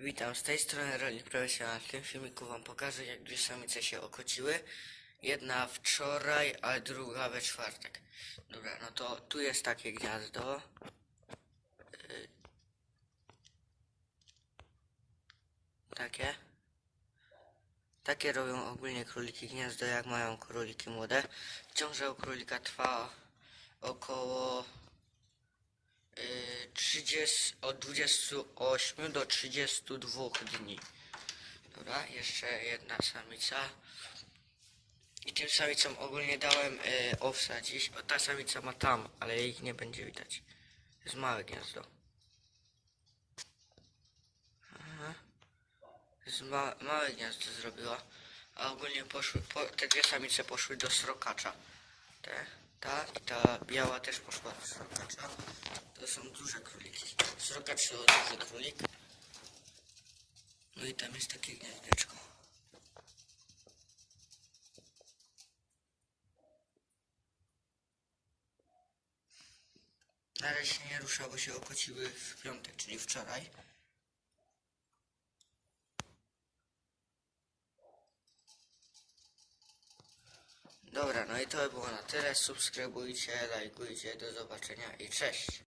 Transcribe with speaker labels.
Speaker 1: Witam, z tej strony Rolik Profesjonal. W tym filmiku wam pokażę jak dwie samice się okociły. Jedna wczoraj, a druga we czwartek. Dobra, no to tu jest takie gniazdo. Y, Takie. Takie robią ogólnie króliki gniazdo, jak mają króliki młode. Ciąża u królika trwa około 30, od 28 do 32 dni. Dobra, jeszcze jedna samica. I tym samicom ogólnie dałem y, owsa dziś. O, ta samica ma tam, ale ich nie będzie widać. To jest małe gniazdo. Aha. To ma, małe gniazdo zrobiła. A ogólnie poszły, po, te dwie samice poszły do srokacza. Te, ta i ta biała też poszła do srokacza. To są duże króliki. Srokacz to duży królik. No i tam jest takie gniazdeczko. Na razie nie rusza, bo się okociły w piątek, czyli wczoraj. Dobra, no i to by było na tyle. Subskrybujcie, lajkujcie, do zobaczenia i cześć.